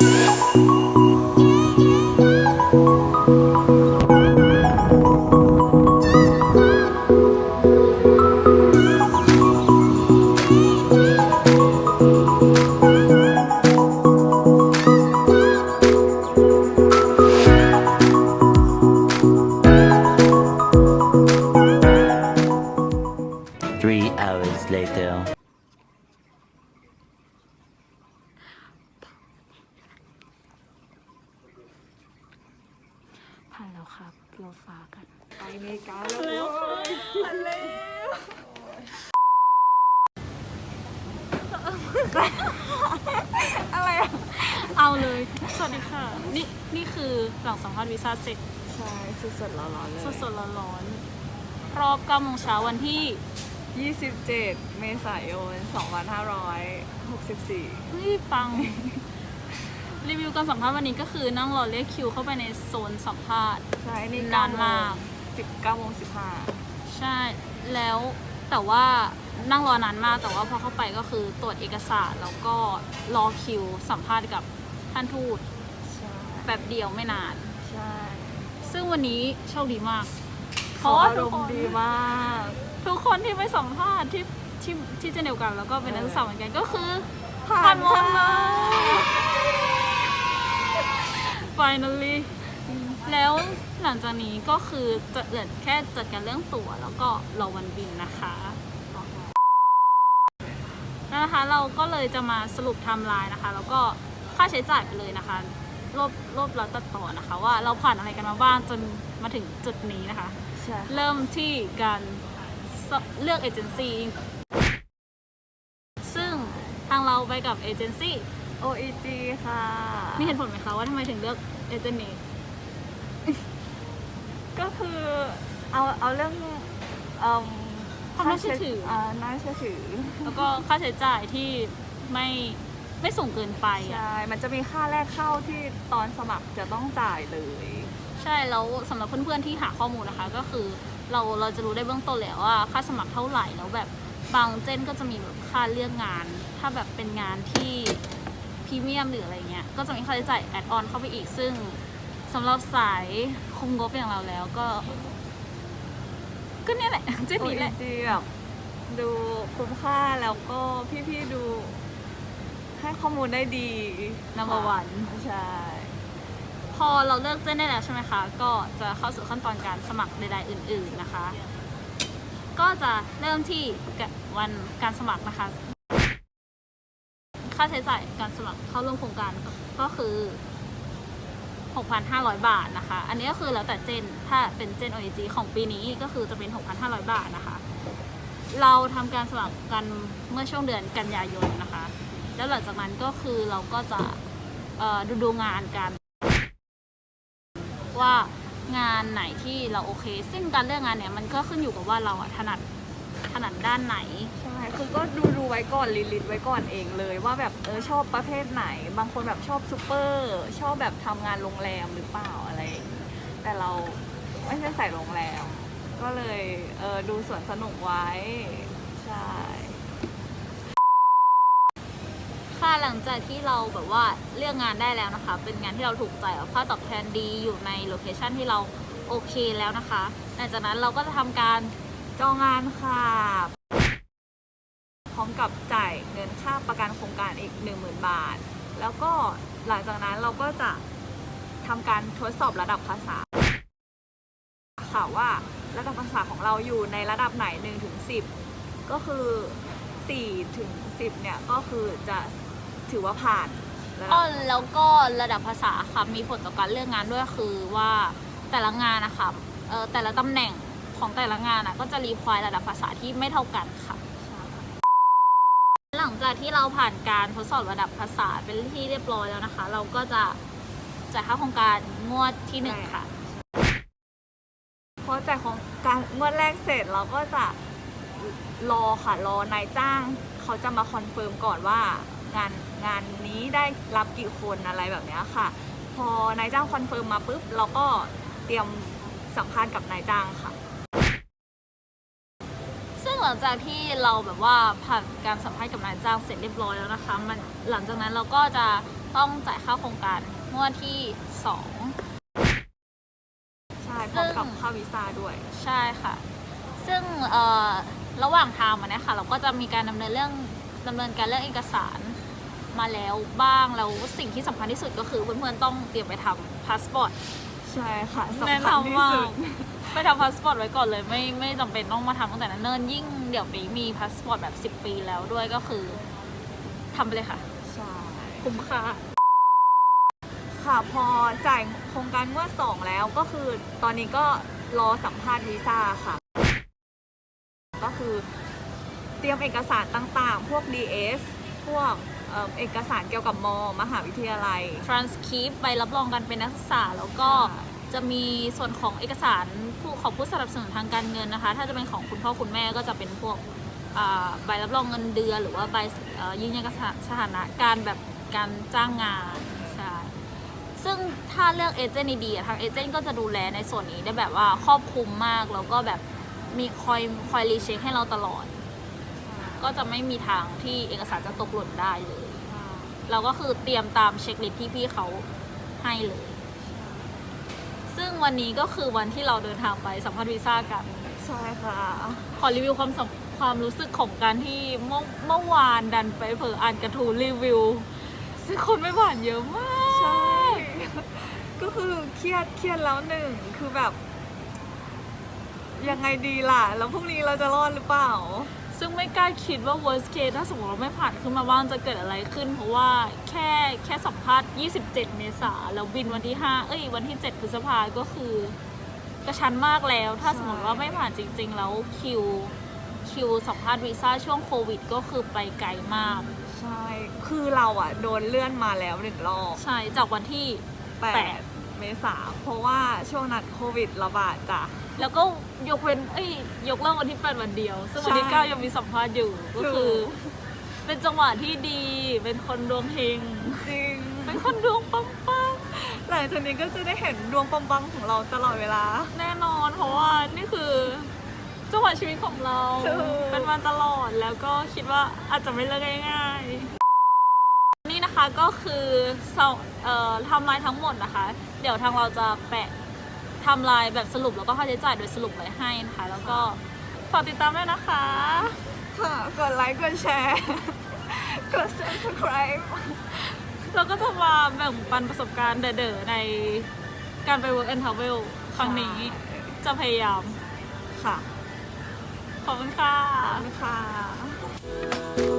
Música นแล้วครับเราฟ้ากัน ไปอเมริกาแล้วเว้ยอะไรอะเอาเลย สวัสดีค่ะ นี่นี่คือหลังสัมภาษณ์วีซ่าเสร็จใช่สดๆร้อนๆเลย สดๆร้อนๆรอบ9โมงเช้าวันที่ 27 เมษายน 2564เฮ้ยปัง รีวิวการสัมภาษณ์วันนี้ก็คือนั่งรอเรียกคิวเข้าไปในโซนสัมภาษณ์ ใช่นี่นานมาก19โมง15ใช่ แล้วแต่ว่านั่งรอนานมาก แต่ว่าพอเข้าไปก็คือตรวจเอกสารแล้วก็รอคิวสัมภาษณ์กับท่านทูตใช่แป๊บเดียวไม่นาน ใช่ ซึ่งวันนี้โชคดีมากเขาอารมณ์ดีมาก ทุกคนที่ไปสัมภาษณ์ที่ที่ที่เจนเดียวกันแล้วก็เป็นนักศึกษาเหมือนกันก็คือผ่าผ่านนหมดค่ะเลย finally แล้วหลังจากนี้ก็คือจะเหลือแค่จัดการเรื่องตั๋วแล้วก็รอวันบินนะคะแล้วนะคะเราก็เลยจะมาสรุปไทม์ไลน์นะคะ แล้วก็ค่าใช้จ่ายไปเลยนะคะรวบรวบเราตัดต่อนะคะ ว่าเราผ่านอะไรกันมาบ้างจนมาถึงจุดนี้นะคะใช่เริ่มที่การสเลือกเอเจนซี่ซึ่งทางเราไปกับเอเจนซี่ OEG ค่ะ มีเหตุผลไหมคะว่าทำไมถึงเลือกเอเจนต์นี้ก็คือเอาเอาเรื่องเอิ่มความน่าเชื่อถืออ่าน่าเชื่อถือแล้วก็ค่าใช้จ่ายที่ไม่ไม่สูงเกินไปอะใช่ มันจะมีค่าแรกเข้าที่ตอนสมัครจะต้องจ่ายเลย ใช่แล้วสำหรับเพื่อนๆที่หาข้อมูลนะคะ ก็คือเราเราจะรู้ได้เบื้องต้นแล้วว่าค่าสมัครเท่าไหร่แล้วแบบบางเจนก็จะมีแบบค่าเลือกงาน ถ้าแบบเป็นงานที่พ รีเมียมหรืออะไรเงี้ย ก็จะมีค่าใช้จ่ายแอดออนเข้าไปอีก ซึ่งสำหรับสายคุมงบอย่างเราแล้วก็ ก็เนี่ยแหละ เจนนี้แหละ OEG แบบดูคุ้มค่าแล้วก็พี่ๆดู ให้ข้อมูลได้ดี Number one ใช่ พอเราเลือกเจนได้แล้วใช่ไหมคะ ก็จะเข้าสู่ขั้นตอนการสมัครใดๆอื่น ๆนะคะ ก็จะเริ่มที่วันการสมัครนะคะ ค่าใช้จ่ายการสมัครเข้าร่วมโครงการก็คือ 6,500 บาทนะคะ อันนี้ก็คือแล้วแต่เจน ถ้าเป็นเจน OEG ของปีนี้ก็คือจะเป็น 6,500 บาทนะคะ เราทำการสมัครกันเมื่อช่วงเดือนกันยายนนะคะ แล้วหลังจากนั้นก็คือเราก็จะดูดูงานกัน ว่างานไหนที่เราโอเค ซึ่งการเลือกงานเนี่ยมันก็ขึ้นอยู่กับว่าเราอะถนัด ถนัดด้านไหน ใช่คือก็ดูดูไว้ก่อนลิลิตไว้ก่อนเองเลยว่าแบบเออชอบประเภทไหน บางคนแบบชอบซูเปอร์ ชอบแบบทำงานโรงแรมหรือเปล่าอะไรอย่างงี้แต่เราไม่ใช่ใส่โรงแรม ก็เลยเออดูสวนสนุกไว้ ใช่ ค่าหลังจากที่เราแบบว่าเลือกงานได้แล้วนะคะ เป็นงานที่เราถูกใจค่าตอบแทนดีอยู่ในโลเคชันที่เราโอเคแล้วนะคะหลังจากนั้นเราก็จะทำการ จองงานค่ะ พร้อมกับจ่ายเงินค่าประกันโครงการอีก 10,000 บาท แล้วก็หลังจากนั้นเราก็จะทำการทดสอบระดับภาษา ค่ะว่าระดับภาษาของเราอยู่ในระดับไหน1ถึง10 ก็คือ4ถึง10 เนี่ย ก็คือจะถือว่าผ่านระดัอ๋อแล้วก็ระดับภาษาค่ะมีผลต่อการเลือกงานด้วยคือว่าแต่ละงานนะคะเอ่อแต่ละตำแหน่ง ของแต่ละงานอะก็จะรีควายระดับภาษาที่ไม่เท่ากันค่ะ หลังจากที่เราผ่านการทดสอบระดับภาษาเป็นที่เรียบร้อยแล้วนะคะ เราก็จะจ่ายค่าโครงการงวดที่หนึ่งค่ะ พอจ่ายของการเมื่อแรกเสร็จเราก็จะรอค่ะรอนายจ้างเขาจะมาคอนเฟิร์มก่อนว่างานงานนี้ได้รับกี่คนอะไรแบบนี้ค่ะ พอนายจ้างคอนเฟิร์มมาปุ๊บเราก็เตรียมสัมภาษณ์กับนายจ้างค่ะ ลังลังจากที่เราแบบว่าผ่านการสัมภาษณ์กับนายจ้างเสร็จเรียบร้อยแล้วนะคะ มันหลังจากนั้นเราก็จะต้องจ่ายค่าโครงการเมื่อวันที่2ใช่พร้อมกับค่าวีซ่าด้วย ใช่ค่ะ ซึ่งเอ่อระหว่างทางมาเนี่ยค่ะเราก็จะมีการดำเนินเรื่องดำเนินการเรื่องเอกสารมาแล้วบ้างแล้วสิ่งที่สำคัญที่สุดก็คือเพื่อนๆต้องเตรียมไปทำพาสปอร์ตใช่ค่ะแนะสำคัญที่นำว่าสุดไปทำพาสปอร์ตไว้ก่อนเลยไม่ไม่จำเป็นต้องมาทำตั้งแต่นั้นเนิ่นยิ่ง เดี๋ยวปีมีพาสปอร์ตแบบ 10 ปีแล้วด้วยก็คือทำไปเลยค่ะ ใช่คุ้มค่า ค่ะพอจ่ายโครงการงวดสองแล้วก็คือตอนนี้ก็รอสัมภาษณ์วีซ่าค่ะ ก็คือเตรียมเอกสารต่างๆ พวก DS พวกเอ่อเอกสารเกี่ยวกับม มหาวิทยาลัย transcript ใบรับรองการเป็นนักศึกษาแล้วก็ จะมีส่วนของเอกสารผู้ของผู้สนับสนุนทางการเงินนะคะ ถ้าจะเป็นของคุณพ่อคุณแม่ก็จะเป็นพวกใบรับรองเงินเดือนหรือว่าใบยืนยันสถานะการแบบการจ้างงานใช่ซึ่งถ้าเลือกเอเจนต์ดีๆทางเอเจนต์ก็จะดูแลในส่วนนี้ได้แบบว่าครอบคลุมมากแล้วก็แบบมีคอยคอยรีเช็คให้เราตลอด ก็จะไม่มีทางที่เอกสารจะตกหล่นได้เลย เราก็คือเตรียมตามเช็คลิสที่พี่เขาให้เลย ซึ่งวันนี้ก็คือวันที่เราเดินทางไปสัมภาษณ์วีซ่ากัน ใช่ค่ะ ขอรีวิวความสัมความรู้สึกของการที่เมื่อเมื่อวานดันไปเผลออ่านกระทู้รีวิว ซึ่งคนไม่ผ่านเยอะมาก ใช่ ก็คือเครียดเครียดแล้วหนึ่งคือแบบ ยังไงดีล่ะ แล้วพรุ่งนี้เราจะรอดหรือเปล่า ซึ่งไม่กล้าคิดว่า worst case ถ้าสมมติเราไม่ผ่านขึ้นมาบ้างจะเกิดอะไรขึ้น เพราะว่าแค่แค่สัมภาษณ์ 27 เมษาแล้วบินวันที่ 5 เอ้ย วันที่ 7 พฤษภาก็คือกระชั้นมากแล้ว ถ้าสมมติว่าไม่ผ่านจริง ๆ แล้วคิวคิวสัมภาษณ์วีซ่าช่วงโควิด ก็คือไปไกลมาก ใช่ คือเราอะโดนเลื่อนมาแล้วหนึ่งรอบ ใช่ จากวันที่แปด เมษาเพราะว่าช่วงนั้นโควิดระบาดจ้ะ แล้วก็ยกเว้นเอ้ยยกเลิกวันที่8วันเดียวซึ่งวันที่ใช่ 9ยังมีสัมภาษณ์อยู่ก็คือ เป็นจังหวะที่ดีเป็นคนดวงเฮงจริง เป็นคนดวงปังปังหลังจากนี้ก็จะได้เห็นดวงปังๆของเราตลอดเวลาแน่นอนเพราะว่านี่คือ จังหวะชีวิตของเราถูก เป็นมาตลอดแล้วก็คิดว่าอาจจะไม่เลิกง่ายๆ นี่นะคะก็คือเสาเอ่อไทำลายทั้งหมดนะคะ เดี๋ยวทางเราจะแปะไทำลายแบบสรุปแล้วก็ค่าใช้จ่ายโดยสรุปไว้ให้นะคะ แล้วก็ฝากติดตามด้วยนะคะ ค่ะ กดไลค์ กดแชร์ กด subscribe เราก็จะมาแบ่งปันประสบการณ์เด๋อๆในการไป work and travel ครั้งนี้จะพยายามค่ะ ขอบคุณค่ะ ขอบคุณค่ะ